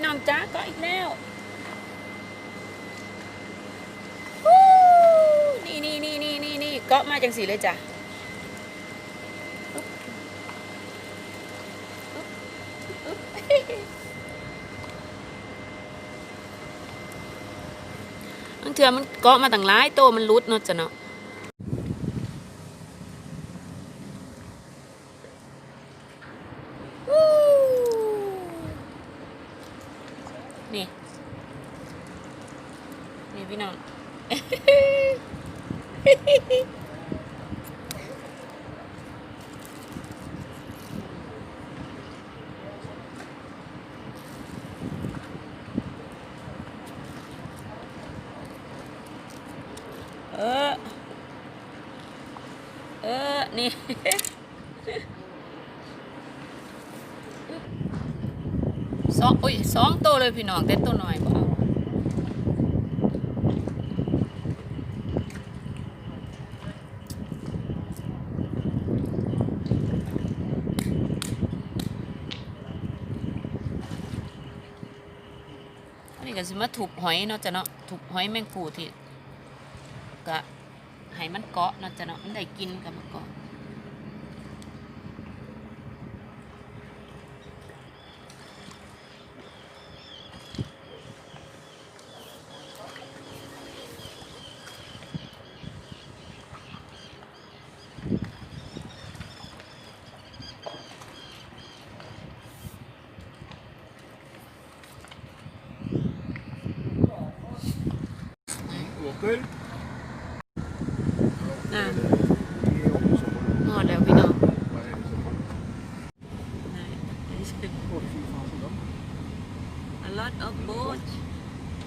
พี่น้องจ้ากาะอีกแล้วนี่นี่นี่นี่นี่นี่กาะมาจังสีเลยจ้ะบางเทื่อมันเกาะมาต่างหลายโตมันรุดเนาะจ้ะเนาะ วู้นี่ นี่ พี่น้องเออ เออ นี่ สองอุ้ยสองตัวเลยพี่น้องแต่ตัวน้อยบเอาอันนี้ ก็สิมาถูกหอยเนาะจ้ะเนาะถูกหอยแมงปูที่ก็ให้มันเกาะเนาะจ้ะเนาะมันได้กินกับมันเกาะ Åker. อ่า Det är också så. หอดแล้วพี่น้อง Vad är det som har- นี่ อันนี้เป็น Åh, fy fan, så de- a lot of boat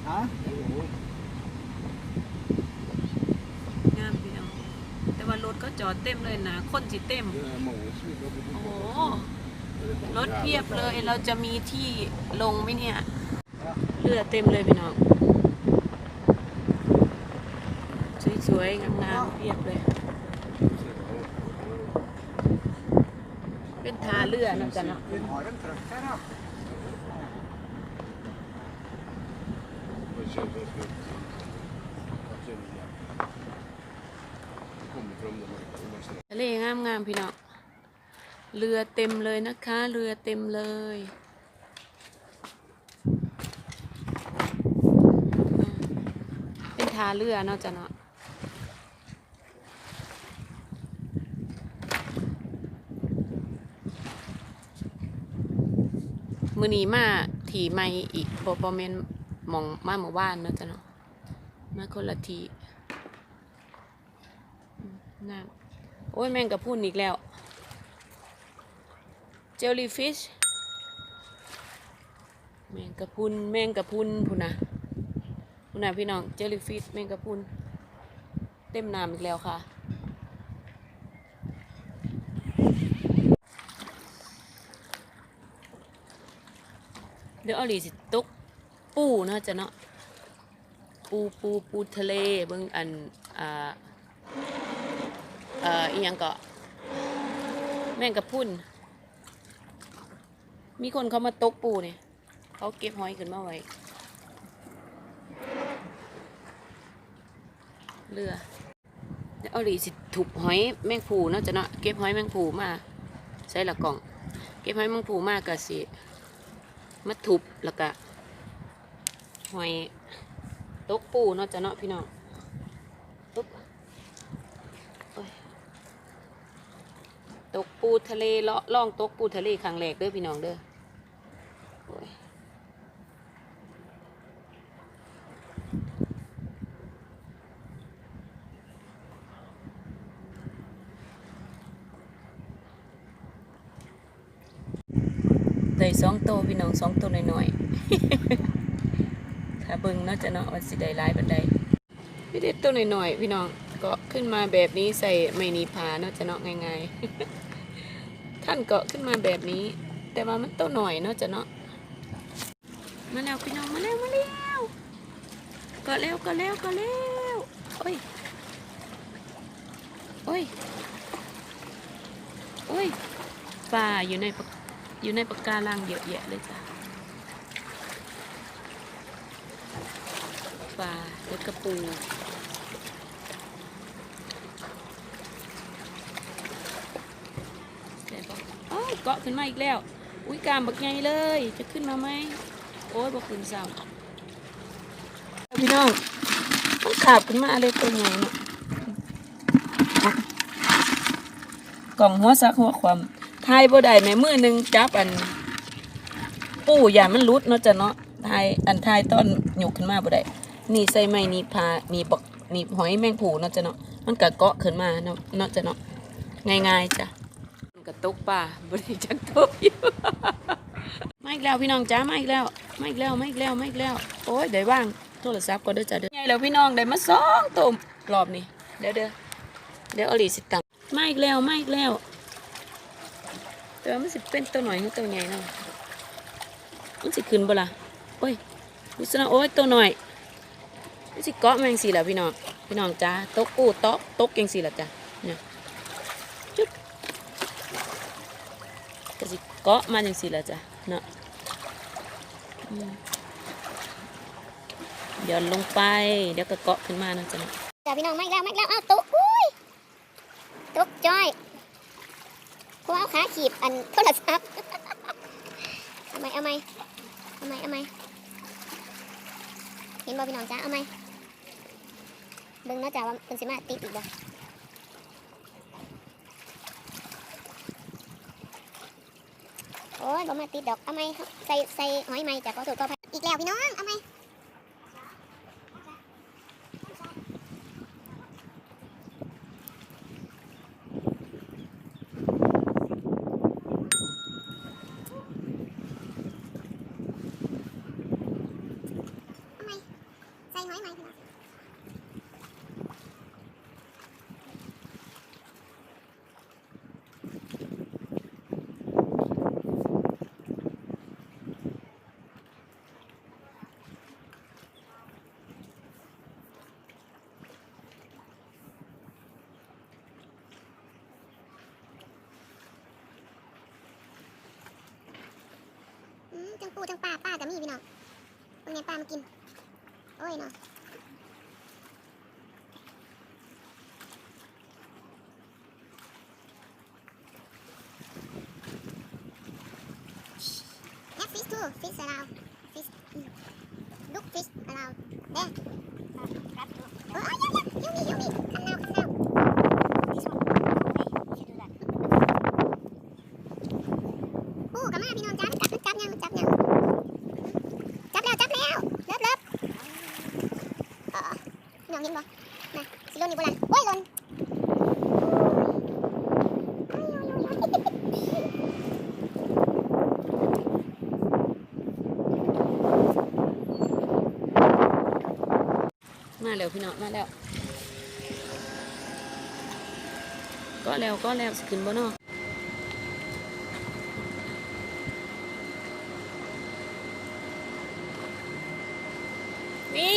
Ja. Jo. งามพี่น้องแต่ว่ารถก็จอดเต็มเลยนะคนสิเต็ม Det är många som inte har blivit โอ้โห Det är bara รถเพียบ jävla เลยเราจะมีที่ลงไหมเนี่ย Ja. เรือเต็มเลยพี่น้องสวยๆงามๆเพียบเลย เป็ นทาเลือดน่นกันเนาะทะเลงามงามพี่เนาะเรือเต็มเลยนะคะ เรือเต็มเลยเป็นทาเรือเนาะจ้ะเนาะ มือนี้มาถีไม่อีกบอบอเมนมองมาเมื่อวานเนาะจ๊ะเนาะมาคนละทีน้ำโอ้ยแมงกะพุนอีกแล้ว เจลลี่ฟิชแมงกระพุนแมงกระพุนพูนนะพูนนะพี่น้องเจลลี่ฟิชแมงกระพุนเต็มน้ำอีกแล้วค่ะ เดี๋ยวอลีสิตกปูเนาะจ้ะเนาะปูปูปูทะเลเบิ่งอันอ่าเอ่ออีหยังก็แม่งกะพรุนมีคนเขามาตกปูเนี่ยเขาเก็บหอยขึ้นมาไว้เรือเดี๋ยวอาหลีสิถูกหอยแมงผูเนาะจะเนาะเก็บหอยแมงผูมาใส่ละกล่อง เก็บหอยแมงผูมากะสิ มาทุบแล้วก็หอยตกปูเนาะจ้ะเนาะพี่น้องตกตกปูทะเลเลาะล่องตกปูทะเลครั้งแรกเด้อพี่น้องเด้อ ได้สองโตวพี่น้องสองตัวน้อยๆถ้าเบิ่งเนาจะเนาะว่าสิได้หลายบันไดพี่เด็ดตัวหน้อยๆพี่น้องเกาะขึ้นมาแบบนี้ใส่ไม่นีผาเนาจะเนาะง่ายๆท่านเกาะขึ้นมาแบบนี้ แต่ว่ามันตัวหน่อยเนาจะเนาะมาแล้วพี่น้องมาแล้วมาแล้วเกาะแล้วเกาะแล้วเกาะแล้วโอ้ยโอ้ยโอ้ยปลาอยู่ในปะ อยู่ในปากการังเยอะแยะเลยจ้ะปลาแล้วกระปูได้ปะอ้าวเกาะขึ้นมาอีกแล้ว อุ้ยกามบักใหญ่เลย จะขึ้นมาไหม โอ้ยบอกขึ้นซ้ำพี่น้องมันขาบขึ้นมาเลยตัวใหญ่เนาะกล่องหัวซักหัวความ ทายบ่ได้แม่มือหนึ่งจับอัน ปูอย่ามันรุดเนาะจ้ะเนาะทายอันทายต้นหยกขึ้นมาบ่ได้นี่ใส่ไม้นี่พานี่บักนี่หอยแมงผูเนาะจ้ะเนาะมันก็เกาะขึ้นมาเนาะเนาะจ้ะเนาะง่ายๆจ้ะมันก็ตกป่าบ่ได้จักตกอยู่มาอีกแล้วพี่น้องจ้ามาอีกแล้วมาอีกแล้วมาอีกแล้วมาอีกแล้วโอ้ยเดี๋ยวว่างโทรศัพท์ก็เด้อจ้ะเด้อไงแล้วพี่น้องได้มาสองตัวรอบนี้เดี๋ยวเด้อเดี๋ยวอาหลีสิตังมาอีกแล้วมาอีกแล้ว แต่ว่ามันสิเป็นตัวหน่อยหรือตัวใหญ่เนาะมันสิขึ้นบ่ล่ะโอ้ยวิศนาโอ้ยตัวหน่อยมันสิเกาะแมงสิล่ะพี่น้องพี่น้องจ้าตกปูตกตกยังสิล่ะจ้ะเนี่ยจุ๊บก็สิเกาะมาจังสิล่ะจ้ะเนาะหย่อนลงไป เดี๋ยวก็เกาะขึ้นมานะจ๊ะเนาะจ้าพี่น้องไม่แล้วไม่แล้วอ้าวตุ๊กอุ้ยตุ๊กจ้อย กูเอาขาขีบอันโทรศัพท์เอาไหมเอาไหมเอาไหมเอาไหมเห็นบ่พี่น้องจ้าเอาไหมเบิ่งเนาะจ้าว่าเป็นสิมาติดอีกบ่โอ้ยบ่มาติดดอกเอาไหมใส่ใส่หอยไหมจ้าขอโทษขออภัยอีกแล้วพี่น้องเอาไหม ใส่ไม้ไหมพี่น้องอืม จังปูจังปลาปลาก็มีพี่น้องเป็นไงปลามากิน โอ้ยเนาะ Yeah, fish too. Fish around. Fish. Mm. Look, fish around. There. Oh, oh, yeah, yeah. Yummy, yummy. Come now, come now. This one. Okay, you should do that. ปูกลับมาพี่น้องจ้ามันจับมันจับยังมันจับยังจับแล้วจับแล้วเลิฟเลิฟเออพี่น้องเห็นบ่นะสิโลนนี่โบราณโอ้ยหล่นโอ้ยโอ้ยโอ้ยโอ้ย มาแล้วพี่น้องมาแล้ว ก็แล้วก็แล้วสิขึ้นบ่เนาะนี่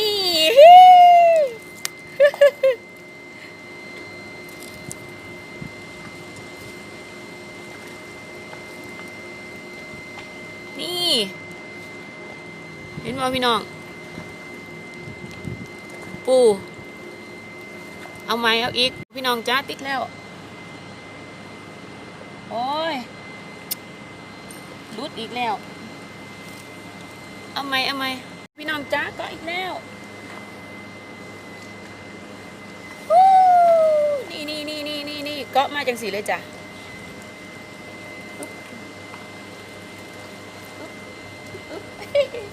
นี่ เห็นบ่พี่น้อง ปู เอาไหมเอาอีก พี่น้องจ้าติดแล้ว โอ้ยรุดอีกแล้ว เอาไหมเอาไหมพี่น้องจ้าก็อีกแล้วนี่นี่นี่นี่นี่นี่กาะมาจังสีเลยจ้ะอุ๊บอุ๊บอุ๊บอุ๊บ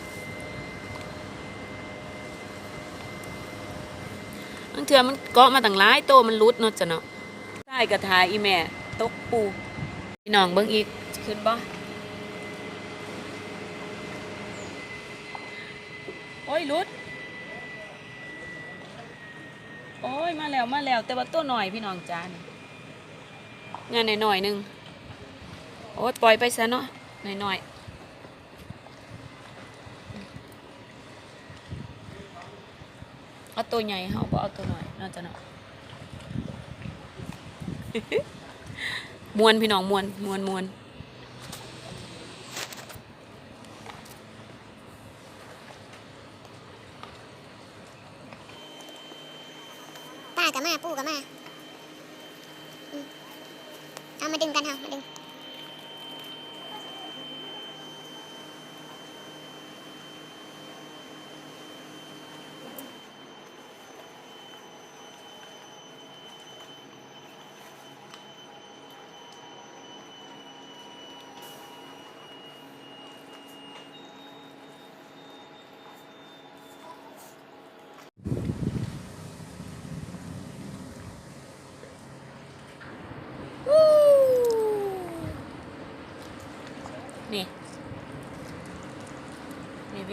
บางเทื่อมันเกาะมาต่างหลายโตวมันรุดเนาะจ้ะเนาะใต้กระทายอีแม่ตกปูพี่น้องเบิ่งอีกขึ้นบ่โอ้ยรุด โอ้ยมาแล้วมาแล้ว แต่ว่าตัวหน่อยพี่น้องจ้านี่งานหน่อยๆหนึงโอ้ยปล่อยไปซะเนาะหน่อยๆ เอาตัวใหญ่เขาก็เอาตัวหน่อยน่าจะหนาะมวนพี่น้องมวนมวนมวนป้ากับแม่ปู่กับแม่เอามาดึงกันเอามาดึง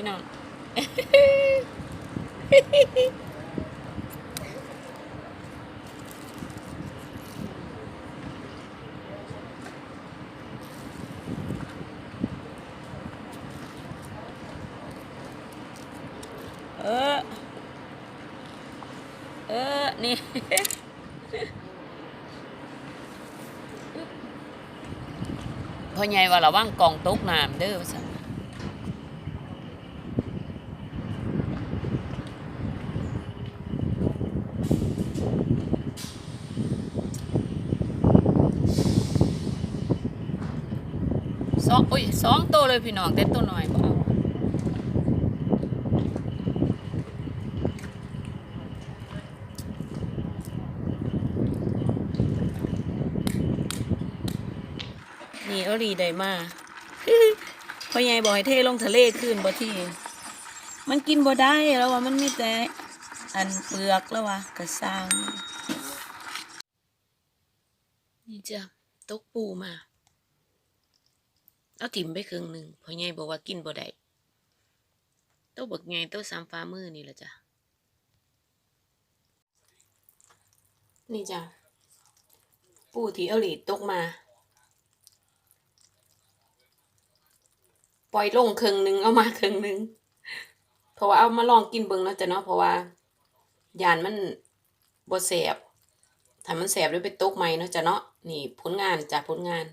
พี่น้องเออ เออ นี่พ่อใหญ่ว่าระวังกล่องตกน้ำเด้อว่าซั่น โอ้ยสองตัวเลยพี่น้องแต่ตัวน้อยบ่เอานี่เอาดีได้มาพ่อใหญ่บอกให้เทลงทะเลขึ้นบ่ที่ มันกินบ่ได้แล้วว่ามันมีแต่อันเปลือกแล้วว่ากระซังนี่จ้ะตกปูมา เอาถิ่มไปครึ่งหนึ่งพ่อใหญ่บอกว่ากินบ่ได้โตัวบักไงตัวสามฟ้ามือนี่แหละจ้ะ นี่จ้ะ ปูที่เอาหลีดตกมา ปล่อยลงครึ่งหนึ่งเอามาครึ่งหนึ่งเพราะว่าเอามาลองกินเบิ่งเนาะจ้ะเนาะเพราะว่ายานมันบ่แสบถ้ามันแสบด้วยไปตกใหมเนาะจ้ะเนาะนี่ผลงานจ้ะผลงาน